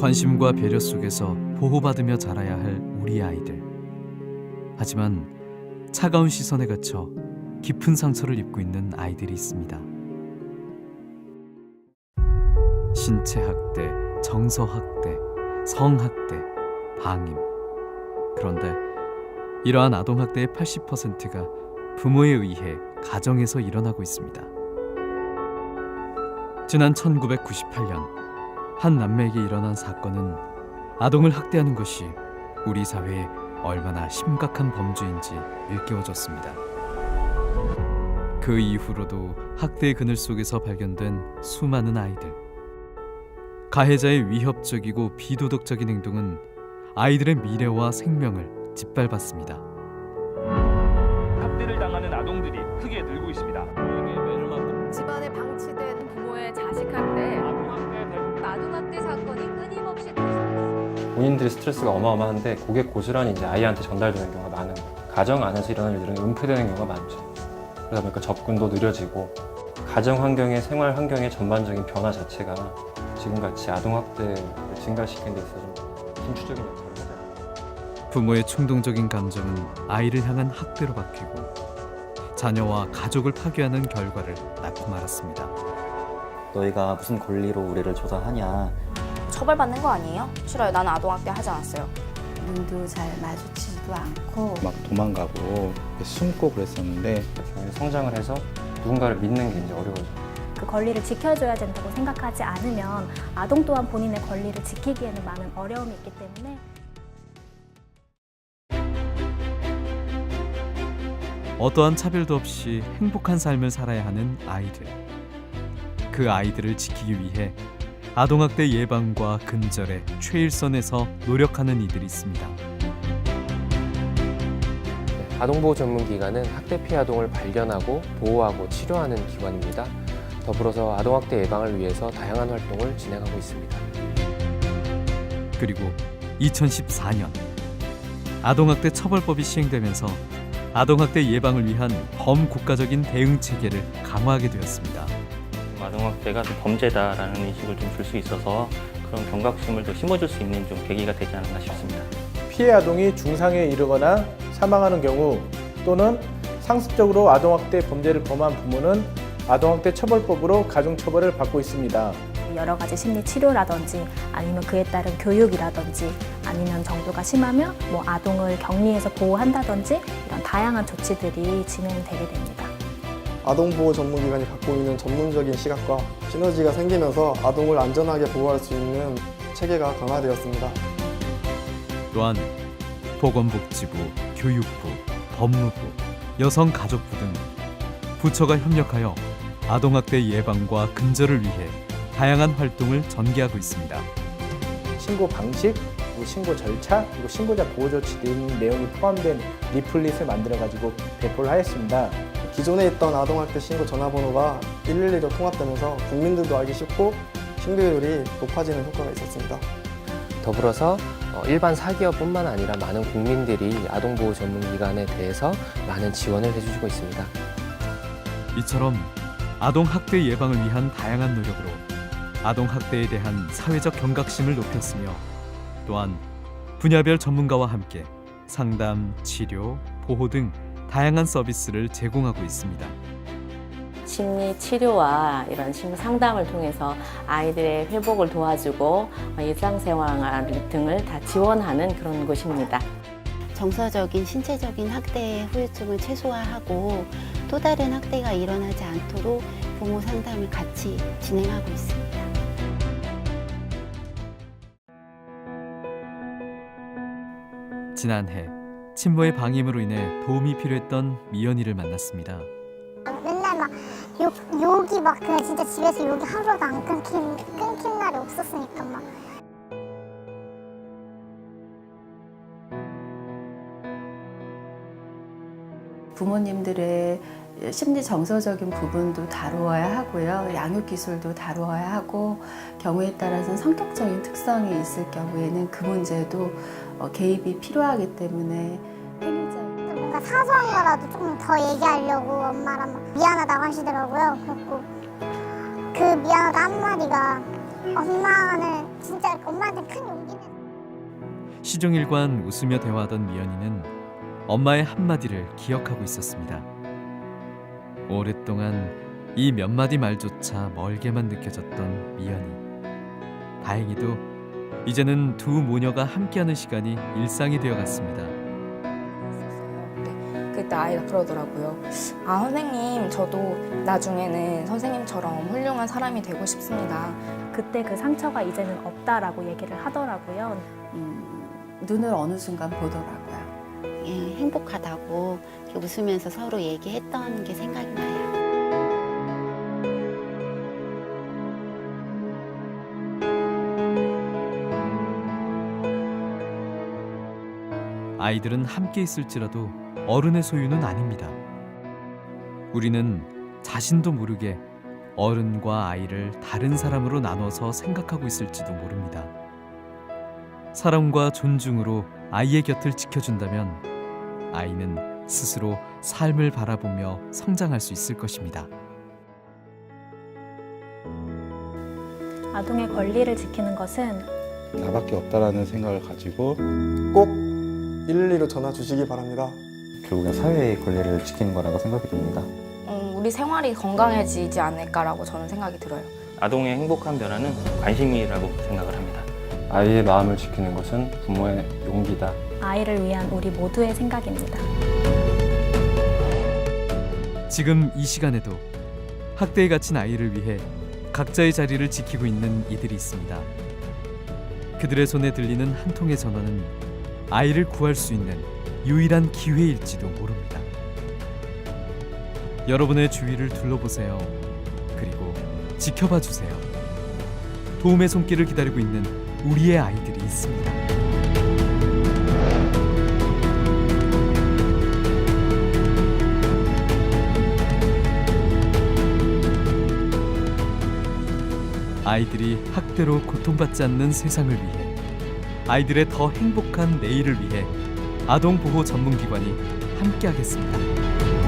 관심과 배려 속에서 보호받으며 자라야 할 우리 아이들. 하지만 차가운 시선에 갇혀 깊은 상처를 입고 있는 아이들이 있습니다. 신체 학대, 정서 학대, 성 학대, 방임. 그런데 이러한 아동 학대의 80%가 부모에 의해 가정에서 일어나고 있습니다. 지난 1998년 한 남매에게 일어난 사건은 아동을 학대하는 것이 우리 사회에 얼마나 심각한 범죄인지 일깨워줬습니다. 그 이후로도 학대의 그늘 속에서 발견된 수많은 아이들. 가해자의 위협적이고 비도덕적인 행동은 아이들의 미래와 생명을 짓밟았습니다. 학대를 당하는 아동들이 크게 늘고 있습니다. 본인들의 스트레스가 어마어마한데 그게 고스란히 이제 아이한테 전달되는 경우가 많은 거예요. 가정 안에서 일어나는 일들은 은폐되는 경우가 많죠. 그러다 보니까 접근도 느려지고 가정 환경의 생활 환경의 전반적인 변화 자체가 지금같이 아동 학대를 증가시키는 데 있어서 좀 힘추적인 역할을 하죠. 부모의 충동적인 감정은 아이를 향한 학대로 바뀌고 자녀와 가족을 파괴하는 결과를 낳고 말았습니다. 너희가 무슨 권리로 우리를 조사하냐 처벌받는 거 아니에요? 싫어요. 나는 아동학대 하지 않았어요. 눈도 잘 마주치지도 않고 막 도망가고 숨고 그랬었는데 나중에 성장을 해서 누군가를 믿는 게 이제 어려워져요. 그 권리를 지켜줘야 된다고 생각하지 않으면 아동 또한 본인의 권리를 지키기에는 많은 어려움이 있기 때문에 어떠한 차별도 없이 행복한 삶을 살아야 하는 아이들. 그 아이들을 지키기 위해 아동학대 예방과 근절에 최일선에서 노력하는 이들이 있습니다. 아동보호 전문기관은 학대 피해 아동을 발견하고 보호하고 치료하는 기관입니다. 더불어서 아동학대 예방을 위해서 다양한 활동을 진행하고 있습니다. 그리고 2014년 아동학대 처벌법이 시행되면서 아동학대 예방을 위한 범국가적인 대응 체계를 강화하게 되었습니다. 아동학대가 좀 범죄다라는 인식을 좀 줄 수 있어서 그런 경각심을 더 심어줄 수 있는 좀 계기가 되지 않았나 싶습니다. 피해 아동이 중상에 이르거나 사망하는 경우 또는 상습적으로 아동학대 범죄를 범한 부모는 아동학대 처벌법으로 가중처벌을 받고 있습니다. 여러 가지 심리 치료라든지 아니면 그에 따른 교육이라든지 아니면 정도가 심하면 뭐 아동을 격리해서 보호한다든지 이런 다양한 조치들이 진행되게 됩니다. 아동보호 전문기관이 갖고 있는 전문적인 시각과 시너지가 생기면서 아동을 안전하게 보호할 수 있는 체계가 강화되었습니다. 또한 보건복지부, 교육부, 법무부, 여성가족부 등 부처가 협력하여 아동학대 예방과 근절을 위해 다양한 활동을 전개하고 있습니다. 신고 방식, 그리고 신고 절차, 그리고 신고자 보호 조치 등 내용이 포함된 리플릿을 만들어 가지고 배포를 하였습니다. 기존에 있던 아동학대 신고 전화번호가 112로 통합되면서 국민들도 알기 쉽고 신고율이 높아지는 효과가 있었습니다. 더불어서 어, 일반 사기업뿐만 아니라 많은 국민들이 아동보호 전문기관에 대해서 많은 지원을 해주시고 있습니다. 이처럼 아동 학대 예방을 위한 다양한 노력으로 아동 학대에 대한 사회적 경각심을 높였으며 또한 분야별 전문가와 함께 상담, 치료, 보호 등 다양한 서비스를 제공하고 있습니다. 심리 치료와 이런 심리 상담을 통해서 아이들의 회복을 도와주고 일상생활 등을 다 지원하는 그런 곳입니다. 정서적인, 신체적인 학대의 후유증을 최소화하고 또 다른 학대가 일어나지 않도록 부모 상담을 같이 진행하고 있습니다. 지난해 친모의 방임으로 인해 도움이 필요했던 미연이를 만났습니다. 맨날 막 욕, 욕이 막 그냥 진짜 집에서 욕이 하루도 안 끊긴, 끊긴 날이 없었으니까 막 부모님들의 심리 정서적인 부분도 다루어야 하고요. 양육 기술도 다루어야 하고 경우에 따라서는 성격적인 특성이 있을 경우에는 그 문제도 어, 개입이 필요하기 때문에 사소한 거라도 조금 더 얘기하려고 엄마랑 막 미안하다고 하시더라고요. 그래갖고 그 미안하다 한마디가 엄마는 진짜 엄마한테 큰 용기는 시종일관 웃으며 대화하던 미연이는 엄마의 한마디를 기억하고 있었습니다. 오랫동안 이 몇 마디 말조차 멀게만 느껴졌던 미연이. 다행히도 이제는 두 모녀가 함께하는 시간이 일상이 되어갔습니다. 그때 아이가 그러더라고요. 아, 선생님, 저도 나중에는 선생님처럼 훌륭한 사람이 되고 싶습니다. 그때 그 상처가 이제는 없다라고 얘기를 하더라고요. 음, 눈을 어느 순간 보더라고요. 예, 행복하다고 웃으면서 서로 얘기했던 게 생각이 나요. 아이들은 함께 있을지라도 어른의 소유는 아닙니다. 우리는 자신도 모르게 어른과 아이를 다른 사람으로 나눠서 생각하고 있을지도 모릅니다. 사랑과 존중으로 아이의 곁을 지켜준다면 아이는 스스로 삶을 바라보며 성장할 수 있을 것입니다. 아동의 권리를 지키는 것은 나밖에 없다라는 생각을 가지고 꼭 112로 전화 주시기 바랍니다. 결국엔 사회의 권리를 지키는 거라고 생각이 듭니다. 음, 우리 생활이 건강해지지 않을까라고 저는 생각이 들어요. 아동의 행복한 변화는 관심이라고 생각을 합니다. 아이의 마음을 지키는 것은 부모의 용기다. 아이를 위한 우리 모두의 생각입니다. 지금 이 시간에도 학대에 갇힌 아이를 위해 각자의 자리를 지키고 있는 이들이 있습니다. 그들의 손에 들리는 한 통의 전화는 아이를 구할 수 있는 유일한 기회일지도 모릅니다. 여러분의 주위를 둘러보세요. 그리고 지켜봐 주세요. 도움의 손길을 기다리고 있는 우리의 아이들이 있습니다. 아이들이 학대로 고통받지 않는 세상을 위해 아이들의 더 행복한 내일을 위해 아동보호 전문기관이 함께하겠습니다.